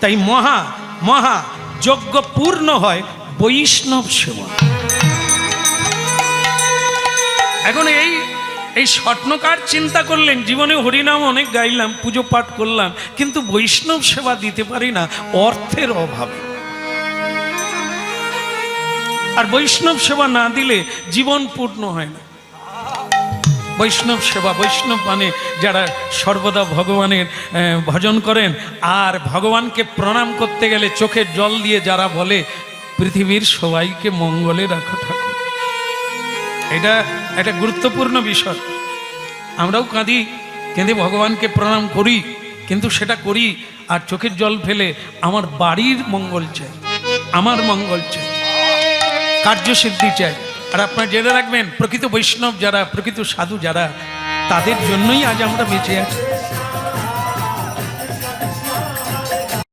তাই মহা মহা যজ্ঞ পূর্ণ হয় বৈষ্ণব সেবা। এখন এই এই স্বপ্নকার চিন্তা করলেন, জীবনে হরিনাম অনেক গাইলাম, পুজো পাঠ করলাম, কিন্তু বৈষ্ণব সেবা দিতে পারি না, অর্থের অভাবে। আর বৈষ্ণব সেবা না দিলে জীবন পূর্ণ হয় না। বৈষ্ণব সেবা, বৈষ্ণব মানে যারা সর্বদা ভগবানের ভজন করেন, আর ভগবানকে প্রণাম করতে গেলে চোখের জল দিয়ে যারা বলে, পৃথিবীর সবাইকে মঙ্গলে রাখো ঠাকুর। এটা একটা গুরুত্বপূর্ণ বিষয়। আমরাও কাঁদি, কেঁদে ভগবানকে প্রণাম করি, কিন্তু সেটা করি, আর চোখের জল ফেলে আমার বাড়ির মঙ্গল চাই, আমার মঙ্গল চাই, কার্যসিদ্ধি চাই। আর আপনারা জেনে রাখবেন, প্রকৃত বৈষ্ণব যারা, প্রকৃত সাধু যারা, তাদের জন্যই আজ আমরা বেঁচে আছি।